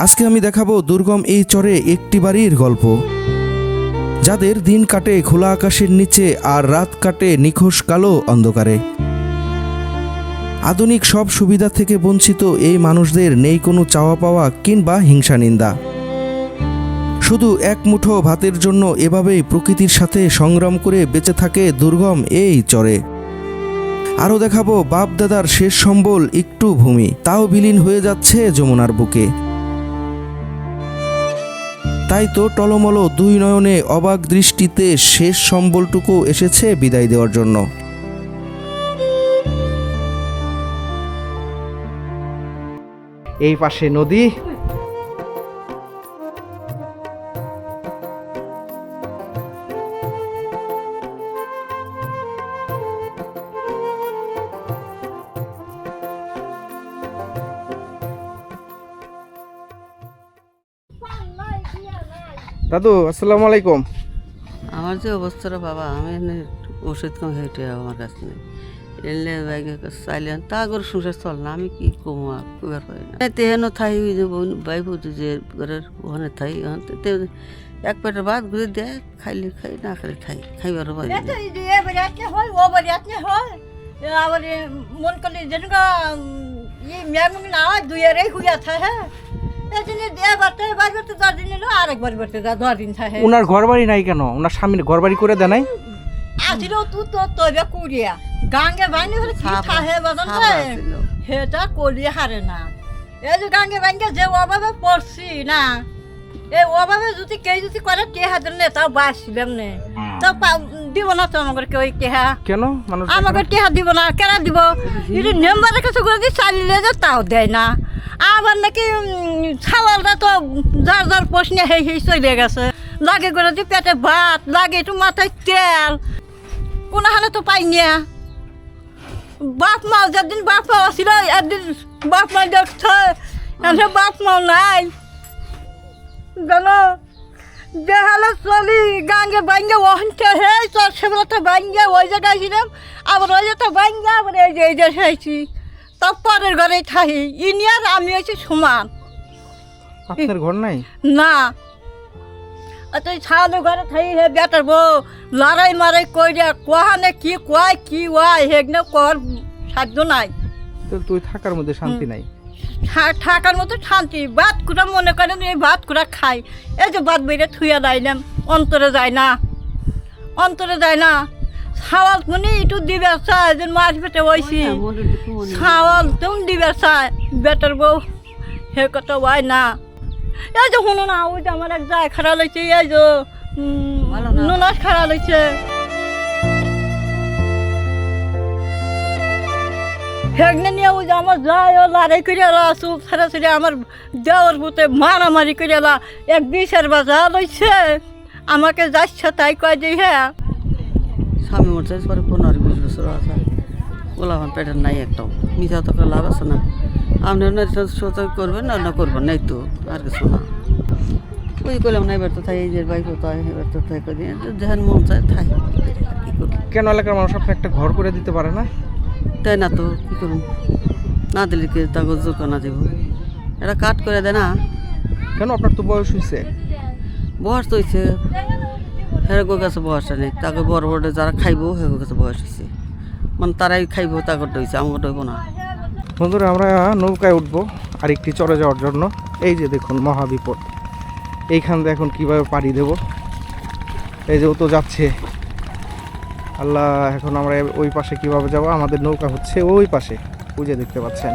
আজকে আমি দেখাবো দুর্গম এই চরে একটি বাড়ির গল্প। যাদের দিন কাটে খোলা আকাশের নিচে আর রাত কাটে নিখোশ কালো অন্ধকারে। আধুনিক সব সুবিধা থেকে বঞ্চিত এই মানুষদের নেই কোনো চাওয়া পাওয়া কিংবা হিংসা নিন্দা। শুধু এক মুঠো ভাতের জন্য এভাবেই প্রকৃতির সাথে সংগ্রাম করে বেঁচে থাকে দুর্গম এই চরে। আরও দেখাবো বাপ দাদার শেষ সম্বল একটু ভূমি, তাও বিলীন হয়ে যাচ্ছে যমুনার বুকে। তাই তো টলমল দুই নয়নে অবাক দৃষ্টিতে শেষ সম্বলটুকু এসেছে বিদায় দেওয়ার জন্য। এই পাশে নদী দাদু আসসালামু আলাইকুম। আমার যে অবস্থাটা বাবা আমি এনে ওষুধ কম হেঁটে আমার কাছে। নেই এলে বাইকে চাইলেন তা করে সংসার চল না আমি কি কমো আর কুবার পাই না। তেহেন থাই ওই যে বাই বুঝি যে ঘরের ওখানে থাই ওখান থেকে এক পেটের ভাত ঘুরে দেয় খাইলে খাই না খাইলে খাই খাইবার পাই না। এটা এই যে এ বেরিয়াতে হয় ও বেরিয়াতে হয়। এ আবার এ মন করলে যেনকা ই ম্যাগমি না হয় দুই আরে হুইয়া ওনার ঘর বাড়ি নাই কেন? ওনার স্বামীর ঘর বাড়ি করে দেয় নাই? আজিরও তু তো তবে কুড়িয়া গাঙ্গে বাইনি হলে কি করি হারে না। এই যে গাঙ্গে বাইঙ্গে যে অভাবে পড়ছি না এই অভাবে যদি কে যদি করে কে হাজার নে তাও বাঁচছিলাম নে। তা পা- দিব না তো আমাকে কেউ কেহা? কেন? মানুষ আমাকে টেহা দিব না? কেন দিব? যদি মেম্বারের কাছে করে দিয়ে চালিয়ে যে তাও দেয় না। আবার নাকি উম, ছাওয়ালটা তো যার যার প্রশ্ন সেই সেই চলে গেছে। লাগে করে দিয়ে পেটে ভাত লাগে একটু মাথায় তেল। কোনো হালে তো পাই না। বাপ মা যেদিন বাপ মা ছিল একদিন বাপ মা দেখছে বাপ মা নাই। জানো যে হালে চলি গাঙ্গে বাইঙ্গে ওহনতে হে তোর সেগুলোতে বাইঙ্গে ওই জায়গায় ছিলাম আবার ওই জায়গাতে বাইঙ্গে আবার এই যে এই যে হয়েছি। তার পরের ঘরে থাকি ইনি আর আমি হয়েছি সমান। আপনার ঘর নাই? না। তুই ছাড়ানো ঘরে থাকি হে বেটার বউ লড়াই মারাই কই কইরা কোহানে কি কয় কি ওয়াই হেগনে কর সাধ্য নাই। তো তুই থাকার মধ্যে শান্তি নাই। থাকার মতো শান্তি। ভাত কুড়া মনে করেন এই ভাত কুড়া খাই। এই যে ভাত বেড়ে থুয়া দেয় না অন্তরে যায় না। অন্তরে যায় না। ছাওয়াল কোনি একটু দিবে চায় যে মাছ পেটে বইছি। ছাওয়াল তুমি দিবে চায় বেটার বউ হে কথা হয় না। এই যে শুনো না ওই যে আমার এক যায় খারাপ লাগছে এই যে। নুনাস খারাপ লাগছে হেগনে নিয়ে ওই যে আমার যায় ও লড়াই করে এলা চুপ ছেড়ে ছেড়ে আমার দেওয়ার বুতে মারামারি করে এলা এক বিশের বাজা লইছে। আমাকে যাচ্ছে তাই কয় যে হ্যাঁ স্বামী মরছে পরে পনেরো বিশ বছর আছে। ওলা আমার পেটের নাই একটাও। মিঠা তো লাভ আছে না। আপনি না সোচা করবেন না না করবেন নাই তো আর কিছু না। ওই করলাম না এবার তো থাই এই যে বাইক তো এবার তো থাই করে। যেখানে মন চায় থাই কেন এলাকার মানুষ আপনি একটা ঘর করে দিতে পারে না? তাই না তো কী করুন না দিলে কি তাকে না দেব? এটা কাট করে দেয় না। কেন আপনার তো বয়স হয়েছে বয়স তো হয়েছে হেরগো কাছে বয়সটা নেই তাকে বড় বড় যারা খাইবো হেগো কাছে বয়স হয়েছে মানে তারাই খাইবো তাকে হয়েছে আমার হইব না। বন্ধুরা আমরা নৌকায় উঠবো আর একটি চলে যাওয়ার জন্য। এই যে দেখুন মহাবিপদ। এইখান দিয়ে এখন কীভাবে পাড়ি দেব? এই যে ও তো যাচ্ছে। আল্লাহ, এখন আমরা ওই পাশে কীভাবে যাব? আমাদের নৌকা হচ্ছে ওই পাশে। পুজো দেখতে পাচ্ছেন।